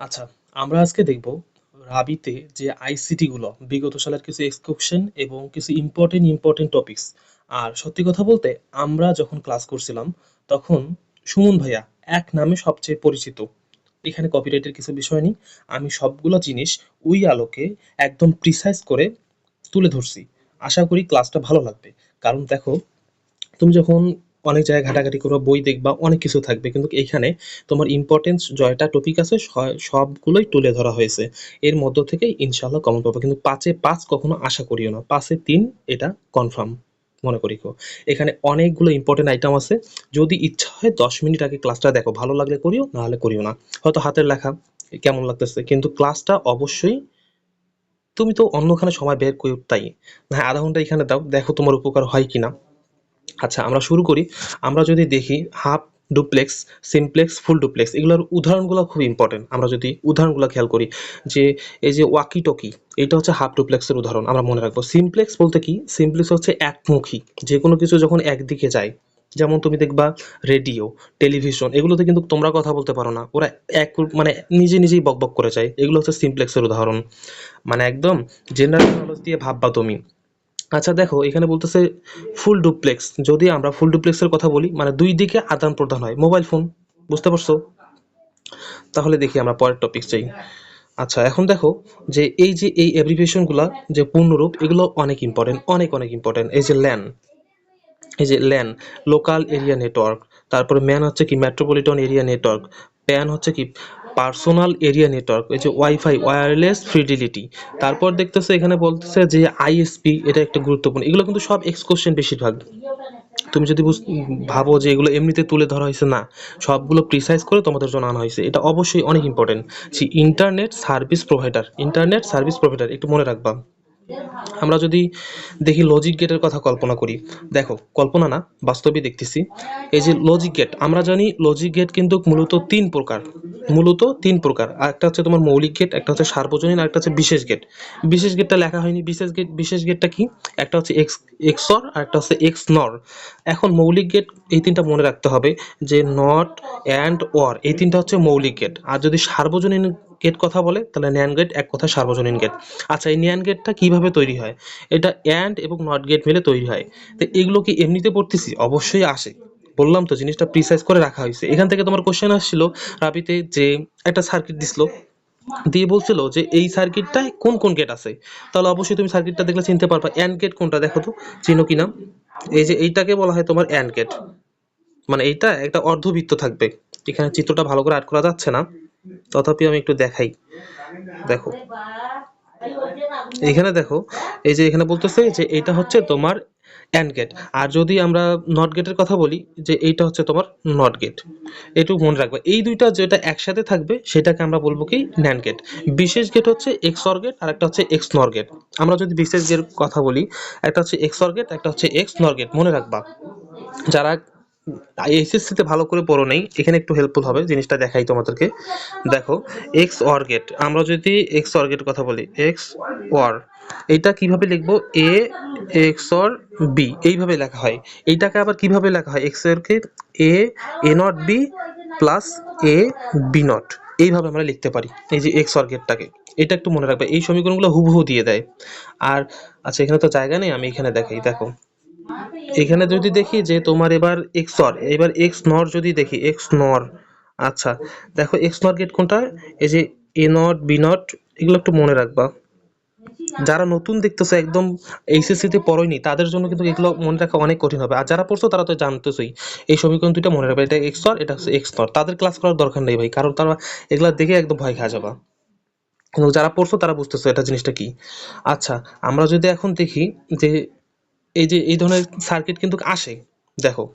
আচ্ছা আমরা আজকে দেখব রাবিতে যে আইসিটি গুলো, বিগত সালের কিছু এক্সকারশন এবং কিছু ইম্পর্টেন্ট ইম্পর্টেন্ট টপিকস আর সত্যি কথা বলতে, আমরা যখন ক্লাস করছিলাম, তখন সুমন ভাইয়া এক নামে সবচেয়ে পরিচিত। এখানে কপিরাইটের কিছু বিষয় নেই, আমি সবগুলো জিনিস ওই আলোকে একদম প্রিসাইজ করে তুলে ধরছি। আশা করি ক্লাসটা ভালো লাগবে। কারণ দেখো, তুমি যখন অনেক জায়গায় ঘাটাঘাটি করবা বই দেখবা, অনেক কিছু থাকবে। কিন্তু এখানে তোমার ইম্পর্টেন্স জয়টা টপিক আছে সবগুলোই তুলে ধরা হয়েছে। এর মধ্য থেকে ইনশাল্লাহ কমন পাবো। কিন্তু পাঁচে পাঁচ কখনো আশা করিও না। পাঁচে তিন এটা কনফার্ম মনে করি কো। এখানে অনেকগুলো ইম্পর্টেন্ট আইটেম আছে। যদি ইচ্ছা হয় দশ মিনিট আগে ক্লাসটা দেখো, ভালো লাগলে করিও, না হলে করিও না। হয়তো হাতের লেখা, কেমন লাগতেছে? কিন্তু ক্লাসটা অবশ্যই তুমি তো অন্যখানে সময় বের করে তাই। হ্যাঁ আধা ঘণ্টা এখানে দাও, দেখো তোমার উপকার হয় কিনা। আচ্ছা আমরা শুরু করি। আমরা যদি দেখি half duplex, simplex, full duplex, এগুলোর উদাহরণগুলো খুব ইম্পর্টেন্ট আমরা যদি উদাহরণগুলো খেয়াল করি, যে এই যে ওয়াকি টকি এটা হচ্ছে হাফ ডুপ্লেক্সের উদাহরণ, আমরা মনে রাখব। সিমপ্লেক্স বলতে কি? সিমপ্লেক্স হচ্ছে একমুখী, যে কোনো কিছু যখন একদিকে যায়, যেমন তুমি দেখবা রেডিও, টেলিভিশন, এগুলোতে কিন্তু তোমরা কথা বলতে পারো না। ওরা এক মানে নিজে নিজেই বকবক করে যায়। এগুলো হচ্ছে সিমপ্লেক্সের উদাহরণ। মানে একদম জেনারেল নলেজ দিয়ে ভাববা তুমি। আচ্ছা দেখো, এখানে বলতেছে ফুল ডুপ্লেক্স যদি আমরা ফুল ডুপ্লেক্সের কথা বলি মানে দুই দিকে আদান প্রদান হয়। মোবাইল ফোন বুঝতে পারছ? তাহলে দেখি আমরা পরের টপিক চাই আচ্ছা এখন দেখো যে এই যে এই অ্যাব্রিভিয়েশনগুলো যে পূর্ণরূপ, এগুলো অনেক ইম্পর্টেন্ট অনেক অনেক ইম্পর্টেন্ট এই যে ল্যান এই যে ল্যান লোকাল এরিয়া নেটওয়ার্ক তারপরে ম্যান হচ্ছে কি মেট্রোপলিটন এরিয়া নেটওয়ার্ক প্যান হচ্ছে কি পার্সোনাল এরিয়া নেটওয়ার্ক, এই যে ওয়াইফাই ওয়্যারলেস ফিডিলিটি তারপর দেখতেছে, এখানে বলতেছে যে আইএসপি এটা একটা গুরুত্বপূর্ণ। এগুলো কিন্তু সব এক্স কোশ্চেন বেশিরভাগ। তুমি যদি ভাবো যে এগুলো এমনিতে তুলে ধরা হয়েছে, না, সবগুলো প্রিসাইজ করে তোমাদের জন্য আনা হয়েছে। এটা অবশ্যই অনেক important C internet service provider internet service provider একটু মনে রাখবা। আমরা যদি দেখি লজিক গেটের কথা কল্পনা করি, দেখো, কল্পনা না, বাস্তবে দেখতেছি। এই যে লজিক গেট আমরা জানি লজিক গেট কিন্তু মূলত তিন প্রকার। মূলত তিন প্রকার। একটা হচ্ছে তোমার মৌলিক গেট একটা হচ্ছে সার্বজনীন, আর একটা হচ্ছে বিশেষ গেট বিশেষ গেটটা লেখা হয়নি। বিশেষ গেট বিশেষ গেটটা কি? একটা হচ্ছে এক্স এক্সর আর একটা হচ্ছে এক্স নর এখন মৌলিক গেট এই তিনটা মনে রাখতে হবে যে নট অ্যান্ড অর এই তিনটা হচ্ছে মৌলিক গেট আর যদি সার্বজনীন গেট কথা বলে, তাহলে ন্যান গেট এক কথা সার্বজনীন গেট। আচ্ছা এই ন্যান গেটটা কীভাবে তৈরি হয়? এটা অ্যান্ড এবং নট গেট মিলে তৈরি হয়। তো এগুলো কি এমনিতে পড়তেছি? অবশ্যই আসে। বললাম তো, জিনিসটা প্রিসাইজ করে রাখা হয়েছে। এখান থেকে তোমার কোশ্চেন আসছিল রাবিতে যে একটা সার্কিট দিছিল। দিয়ে বলছিল যে এই সার্কিটটায় কোন কোন গেট আছে? তাহলে অবশ্যই তুমি সার্কিটটা দেখলে চিনতে পারবা। অ্যান্ড গেট কোনটা দেখো তো? চিনো কিনা? এই যে এইটাকে বলা হয় তোমার অ্যান্ড গেট। মানে এইটা একটা অর্ধবৃত্ত থাকবে। এখানে চিত্রটা ভালো করে আর্ট করা যাচ্ছে না। তথাপি আমি একটু দেখাই। দেখো। এখানে দেখো, এই যে এখানে বলতেছে যে এটা হচ্ছে তোমার অ্যান্ড গেট আর যদি আমরা নট গেটের কথা বলি, যে এইটা হচ্ছে তোমার নট গেট এটুকু মনে রাখবে। এই দুইটা যেটা একসাথে থাকবে, সেটাকে আমরা বলব কি ন্যান্ড গেট বিশেষ গেট হচ্ছে এক্স অর গেট আর একটা হচ্ছে এক্স নর গেট আমরা যদি বিশেষ গেট কথা বলি, একটা হচ্ছে এক্স অর গেট একটা হচ্ছে এক্স নর গেট মনে রাখবা, যারা এসএসসিতে ভালো করে পড়ো নেই, এখানে একটু হেল্পফুল হবে জিনিসটা দেখাই তোমাদেরকে। দেখো এক্স অর গেট আমরা যদি এক্স অর গেট কথা বলি এক্স অর এইটা কীভাবে লিখব? এ এক্স অর বি এইভাবে লেখা হয়। এইটাকে আবার কীভাবে লেখা হয়? এক্সের কে A A not B plus A B not এইভাবে আমরা লিখতে পারি, এই যে এক্স অর গেটটাকে এটা একটু মনে রাখবে, এই সমীকরণগুলো হুবহু দিয়ে দেয়। আর আচ্ছা এখানে তো জায়গা নেই, আমি এখানে দেখাই, দেখো। এখানে যদি দেখি যে তোমার এবার এক্স অর এবার এক্স নর যদি দেখি এক্স নর আচ্ছা দেখো এক্স নর গেট কোনটা? এই যে এ নট বি নট এগুলো একটু মনে রাখবা। যারা নতুন দেখতেছে, একদম এইচএসসি তে পড়োয়নি তাদের জন্য কিন্তু এগুলো মনে রাখা অনেক কঠিন হবে। আর যারা পড়ছো, তারা তো জানতেছই, এই সমীকরণ দুইটা মনে রাখবে, এটা এক্স অর এটা হচ্ছে এক্স নর তাদের ক্লাস করার দরকার নেই ভাই, কারণ তারা এগুলো দেখে একদম ভয় খাওয়া যাবা। কিন্তু যারা পড়ছো, তারা বুঝতেছো এটা জিনিসটা কি। আচ্ছা আমরা যদি এখন দেখি যে এই যে এই ধরনের সার্কিট কিন্তু আসে। দেখো।